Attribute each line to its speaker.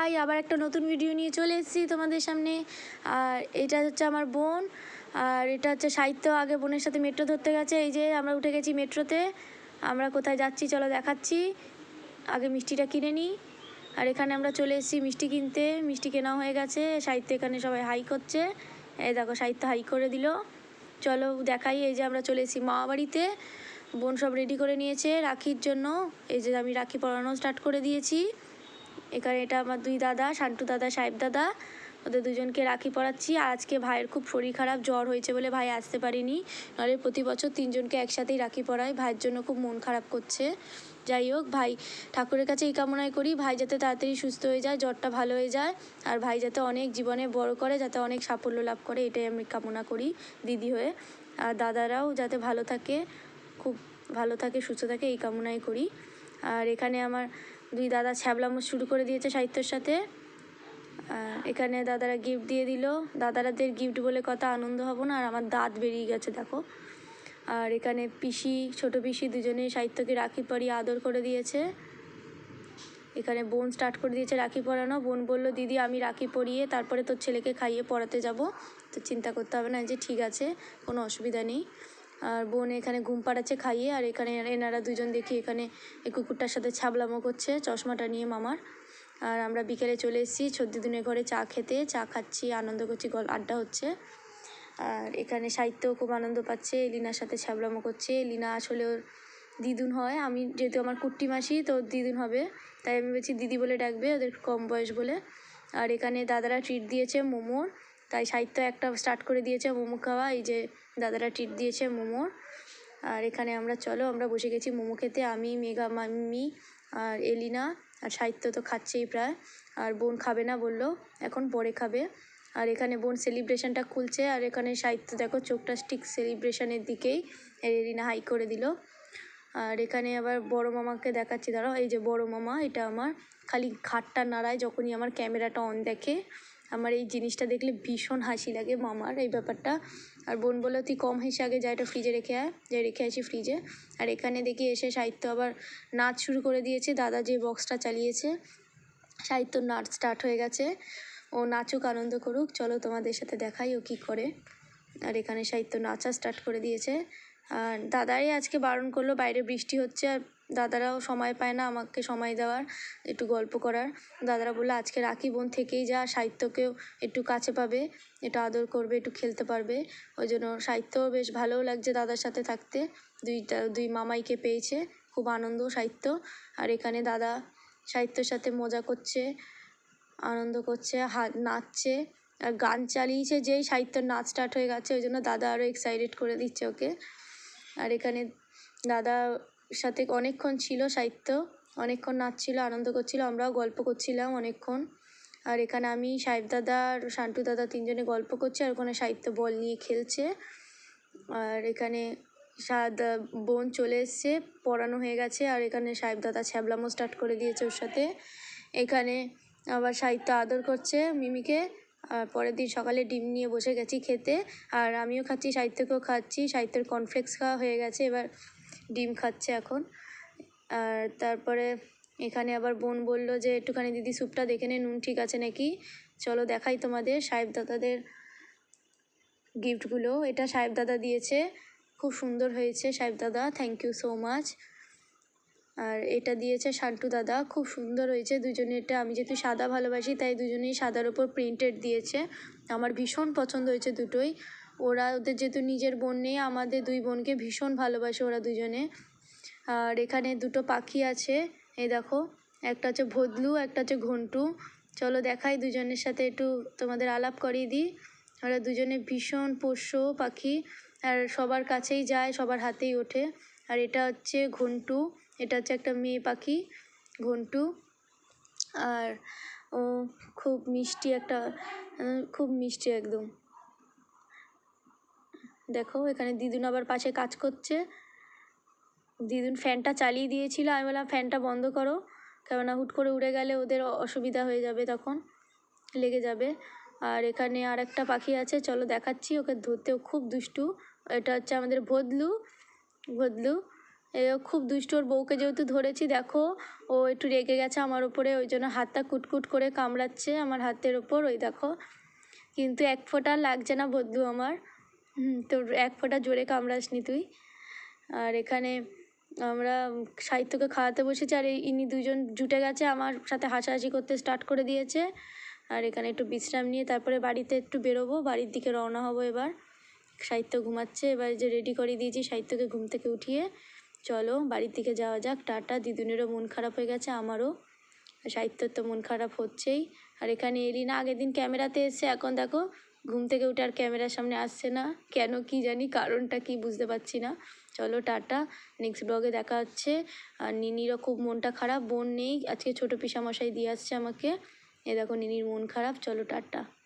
Speaker 1: High আবার একটা নতুন ভিডিও নিয়ে চলে এসেছি তোমাদের সামনে। আর এটা হচ্ছে আমার বোন, আর এটা হচ্ছে সাহিত্য। আগে বোনের সাথে মেট্রো ধরতে গেছে, এই যে আমরা উঠে গেছি মেট্রোতে আমরা কোথায় যাচ্ছি চলো দেখাচ্ছি। আগে মিষ্টিটা কিনে নিই। আর এখানে আমরা চলে এসেছি মিষ্টি কিনতে। মিষ্টি কেনা হয়ে গেছে। সাহিত্য এখানে সবাই হাই করছে। এই দেখো, সাহিত্য হাই করে দিল। চলো দেখাই, এই যে আমরা চলে এসেছি মামা বাড়িতে। বোন সব রেডি করে নিয়েছে রাখির জন্য। এই যে আমি রাখি পরানো স্টার্ট করে দিয়েছি। এখানে এটা আমার দুই দাদা, শান্টু দাদা, সাহেব দাদা। ওদের দুজনকে রাখি পড়াচ্ছি আর আজকে ভাইয়ের খুব শরীর খারাপ, জ্বর হয়েছে বলে ভাই আসতে পারিনি। নাহলে প্রতি বছর তিনজনকে একসাথেই রাখি পরাই। ভাইয়ের জন্য খুব মন খারাপ করছে। যাই হোক, ভাই ঠাকুরের কাছে এই কামনাই করি। ভাই যাতে তাড়াতাড়ি সুস্থ হয়ে যায়, জ্বরটা ভালো হয়ে যায়। আর ভাই যাতে অনেক জীবনে বড় করে, যাতে অনেক সাফল্য লাভ করে, এটাই আমি কামনা করি দিদি হয়ে। আর দাদারাও যাতে ভালো থাকে, খুব ভালো থাকে, সুস্থ থাকে, এই কামনাই করি। আর এখানে আমার দুই দাদা ছ্যাবলামো শুরু করে দিয়েছে সাহিত্যর সাথে। এখানে দাদারা গিফট দিয়ে দিল। দাদারাদের গিফট বলে কথা আনন্দ হব না, আর আমার দাঁত বেরিয়ে গেছে, দেখো। আর এখানে পিসি, ছোট পিসি দুজনে সাহিত্যকে রাখি পরিয়ে আদর করে দিয়েছে। এখানে বোন স্টার্ট করে দিয়েছে রাখি পরানো। বোন বলল, দিদি, আমি রাখি পরিয়ে তারপরে তোর ছেলেকে খাইয়ে পড়াতে যাব। তো চিন্তা করতে হবে না যে ঠিক আছে, কোনো অসুবিধা নেই। আর বোন এখানে ঘুম পাড়াচ্ছে খাইয়ে, আর এখানে এনারা দুজন দেখি এখানে এই কুকুরটার সাথে ছাবলামো করছে, চশমাটা নিয়ে মামার। আর আমরা বিকেলে চলে এসেছি ছদ্দিদিনের ঘরে চা খেতে, চা খাচ্ছি, আনন্দ করছি, গল আড্ডা হচ্ছে। আর এখানে সাহিত্যও খুব আনন্দ পাচ্ছে এলিনার সাথে ছ্যাবলামো করছে। এলিনা আসলে ওর দিদুন হয়, আমি যেহেতু আমার কুট্টি মাসি, তো দিদুন হবে, তাই আমি বলছি দিদি বলে ডাকবে, ওদের কম বয়স বলে। আর এখানে দাদারা ট্রিট দিয়েছে মোমোর তাই সাহিত্য একটা স্টার্ট করে দিয়েছে মোমো খাওয়া, এই যে দাদারা ট্রিট দিয়েছে মোমোর। আর এখানে আমরা, চলো আমরা বসে গেছি মোমো খেতে, আমি, মেঘা মাম্মি আর এলিনা। আর সাহিত্য তো খাচ্ছেই প্রায়, আর বোন খাবে না বলল, এখন পরে খাবে। আর এখানে বোন সেলিব্রেশনটা খুলছে, আর এখানে সাহিত্য দেখো চোখটা ঠিক সেলিব্রেশনের দিকেই এলিনা হাই করে দিল। আর এখানে আবার বড় মামাকে দেখাচ্ছি, দাঁড়াও, এই যে বড় মামা, এটা আমার। খালি ঘাটটা নাড়ায় যখনই আমার ক্যামেরাটা অন দেখে। আমার এই জিনিসটা দেখলে ভীষণ হাসি লাগে মামার এই ব্যাপারটা। আর বোন বলল, তুই কম হেসে আগে যা, এটা ফ্রিজে রেখে আয়। যাই, রেখে আসি ফ্রিজে আর এখানে দেখি এসে সাহিত্য আবার নাচ শুরু করে দিয়েছে। দাদা যে বক্সটা চালিয়েছে সাহিত্য নাচ স্টার্ট হয়ে গেছে। ও নাচুক, আনন্দ করুক। চলো তোমাদের সাথে দেখাই ও কী করে। আর এখানে সাহিত্য নাচা স্টার্ট করে দিয়েছে। আর দাদাই আজকে বারণ করল, বাইরে বৃষ্টি হচ্ছে আর দাদারাও সময় পায় না আমাকে সময় দেওয়ার, একটু গল্প করার। দাদারা বলল, আজকে রাখি বোন থেকেই যা, সাহিত্যকেও একটু কাছে পাবে, একটু আদর করবে, একটু খেলতে পারবে। ওই জন্য সাহিত্যও বেশ ভালোও লাগছে দাদার সাথে থাকতে। দুইটা, দুই মামাইকে পেয়েছে, খুব আনন্দ সাহিত্য। আর এখানে দাদা সাহিত্যর সাথে মজা করছে, আনন্দ করছে হাত নাচছে, আর গান চালিয়েছে, যেই সাহিত্যর নাচ স্টার্ট হয়ে গেছে, ওই জন্য দাদা আরও এক্সাইটেড করে দিচ্ছে ওকে। আর এখানে দাদা সাথে অনেকক্ষণ ছিল সাহিত্য, অনেকক্ষণ নাচছিল, আনন্দ করছিল, আমরাও গল্প করছিলাম অনেকক্ষণ। আর এখানে আমি সাহেব দাদা আর শান্টু দাদা তিনজনে গল্প করছি আর ওখানে সাহিত্য বল নিয়ে খেলছে। আর এখানে সাদ বোন চলে এসছে, পড়ানো হয়ে গেছে আর এখানে সাহেব দাদা ছ্যাবলামো স্টার্ট করে দিয়েছে ওর সাথে। এখানে আবার সাহিত্য আদর করছে মিমিকে। আর পরের দিন সকালে ডিম নিয়ে বসে গেছি খেতে। আর আমিও খাচ্ছি, সাহিত্যকেও খাচ্ছি, সাহিত্যের কনফ্লেক্স খাওয়া হয়ে গেছে। এবার ডিম খাচ্ছে এখন। আর তারপরে এখানে আবার বোন বলল যে, একটুখানি দিদি স্যুপটা দেখে নে, নুন ঠিক আছে নাকি? চলো দেখাই তোমাদের সাহেব দাদাদের গিফটগুলো। এটা সাহেব দাদা দিয়েছে। খুব সুন্দর হয়েছে সাহেব দাদা থ্যাংক ইউ সো মাচ আর এটা দিয়েছে শান্টু দাদা, খুব সুন্দর হয়েছে। দুজনে এটা, আমি যেহেতু সাদা ভালোবাসি, তাই দুজনেই সাদার ওপর প্রিন্টেড দিয়েছে। আমার ভীষণ পছন্দ হয়েছে দুটোই। ওরা ওদের যেহেতু নিজের বোন নেই, আমাদের দুই বোনকে ভীষণ ভালোবাসে ওরা দুজনে। আর এখানে দুটো পাখি আছে, এই দেখো, একটা হচ্ছে ভদলু, একটা হচ্ছে ঘন্টু। চলো দেখাই দুজনের সাথে একটু তোমাদের আলাপ করিয়ে দিই। ওরা দুজনে ভীষণ পোষ্য পাখি, আর সবার কাছেই যায়, সবার হাতেই ওঠে। আর এটা হচ্ছে ঘন্টু, এটা হচ্ছে একটা মেয়ে পাখি, ঘন্টু। আর ও খুব মিষ্টি একটা খুব মিষ্টি একদম। দেখো, এখানে দিদুন আবার পাশে কাজ করছে। দিদুন ফ্যানটা চালিয়ে দিয়েছিল। আমি বললাম, ফ্যানটা বন্ধ করো। কেননা হুট করে উড়ে গেলে ওদের অসুবিধা হয়ে যাবে তখন, লেগে যাবে। আর এখানে আর একটা পাখি আছে, চলো দেখাচ্ছি। ওকে ধরতেও খুব দুষ্টু। এটা হচ্ছে আমাদের ভদলু। ভদলু, এ খুব দুষ্ট। ওর বউকে যেহেতু ধরেছি, দেখো, ও একটু রেগে গেছে আমার ওপরে ওই জন্য হাতটা কুটকুট করে কামড়াচ্ছে আমার হাতের ওপর। ওই দেখো, কিন্তু এক ফোঁটা লাগছে না বদলু আমার। তোর এক ফোঁটা জোরে কামড়াসনি তুই। আর এখানে আমরা সাহিত্যকে খাওয়াতে বসেছি, আর ইনি দুজন জুটে গেছে, আমার সাথে হাসাহাসি করতে স্টার্ট করে দিয়েছে। আর এখানে একটু বিশ্রাম নিয়ে তারপরে বাড়িতে একটু বেরোবো, বাড়ির দিকে রওনা হব এবার। সাহিত্য ঘুমাচ্ছে, এবার যে রেডি করে দিয়েছি সাহিত্যকে ঘুম থেকে উঠিয়ে। চলো বাড়ির দিকে যাওয়া যাক, টাটা, দিদুনেরও মন খারাপ হয়ে গেছে, আমারও। সাহিত্যর তো মন খারাপ হচ্ছেই। আর এখানে এলি না আগের দিন ক্যামেরাতে এসে এখন দেখো ঘুম থেকে উঠে আর ক্যামেরার সামনে আসছে না। কেন কি জানি, কারণটা কি বুঝতে পারছি না। চলো, টাটা। নেক্সট ব্লগে দেখা হচ্ছে। আর নিনিরও খুব মনটা খারাপ, বোন নেই। আজকে ছোটো পিসামশাই দিয়ে আসছে আমাকে। এ দেখো, নিনির মন খারাপ। চলো, টাটা।